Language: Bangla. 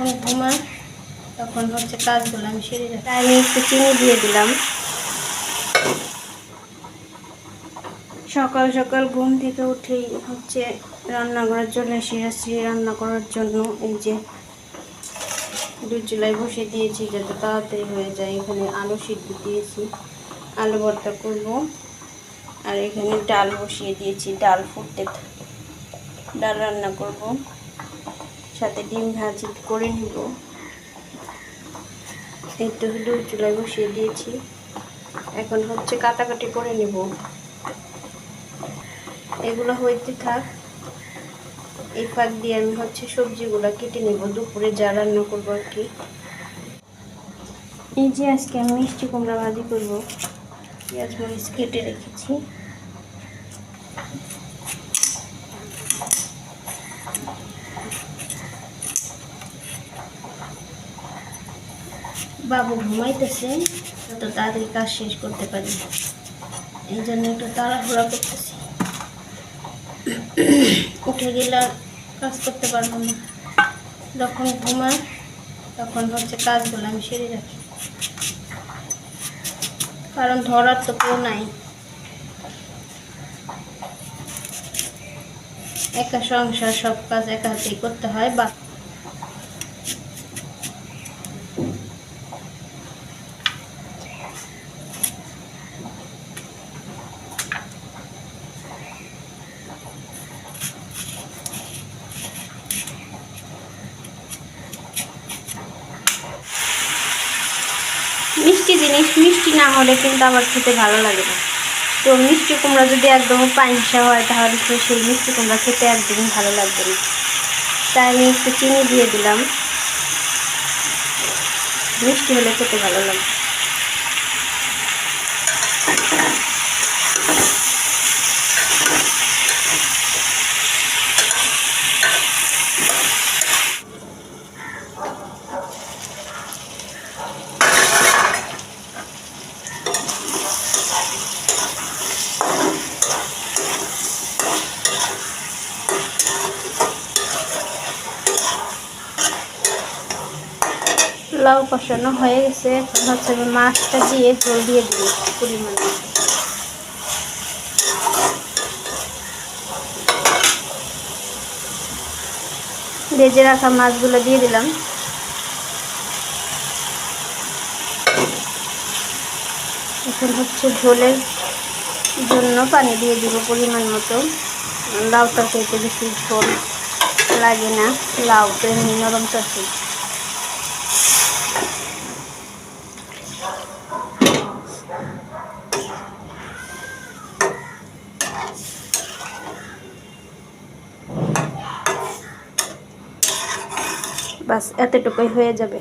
যখন ঘুমায় তখন হচ্ছে কাজগুলো আমি সেরে তাই আমি একটু চিনি দিয়ে দিলাম। সকাল সকাল ঘুম থেকে উঠেই হচ্ছে রান্নাঘরে চলে এসে আসছি। রান্না করার জন্য এই যে দুধ চুলায় বসে দিয়েছি, যাতে তাড়াতাড়ি হয়ে যায়। এখানে আলু সিদ্ধ দিয়েছি। আলু ভর্তা করব। আর এখানে ডাল বসিয়ে দিয়েছি। ডাল ফুটতে ডাল রান্না করব। সাথে ডিম ভাজি করে নিব। এই তো দুধ চুলায় বসিয়ে দিয়েছি। এখন হচ্ছে কাটাকাটি করে নিব। এগুলো হইতে থাক, এই ফাঁক দিয়ে আমি হচ্ছে সবজিগুলো কেটে নেব দুপুরে যা রান্না করব আর কি। এই যে আজকে আমি মিষ্টি কুমড়া ভাজি করব। পেঁয়াজ মরিচ কেটে রেখেছি। বাবু ঘুমাইতেছে, তো তাড়াতাড়ি কাজ শেষ করতে পারি। এই জন্য একটু তাড়াহুড়া করতেছি। উঠে গেলে কাজ করতে পারব না। যখন ঘুমায়, তখন হচ্ছে কাজগুলো আমি সেরে রাখি। কারণ ধরার তো কেউ নাই। একা সংসার, সব কাজ একা হাতেই করতে হয়, বা মিষ্টি জিনিস, মিষ্টি না হলে কিন্তু আমার খেতে ভালো লাগে না। তো মিষ্টি কুমড়া যদি একদম পাইসা হয়, তাহলে তো সেই মিষ্টি কুমড়া খেতে একদমই ভালো লাগবে না। তাই আমি একটু চিনি দিয়ে দিলাম। মিষ্টি হলে খেতে ভালো লাগবে। লাউ কষানো হয়ে গেছে। এখন হচ্ছে আমি মাছটা দিয়ে জল দিয়ে দিই পরিমাণে। ভেজে রাখা মাছগুলো দিয়ে দিলাম। এখন হচ্ছে ঝোলের জন্য পানি দিয়ে দিব পরিমাণ মতো। লাউটা খেতে বেশি ঝোল লাগে না। লাউ তো এমনি নরম তরকারি বাস এতটুকুই হয়ে যাবে।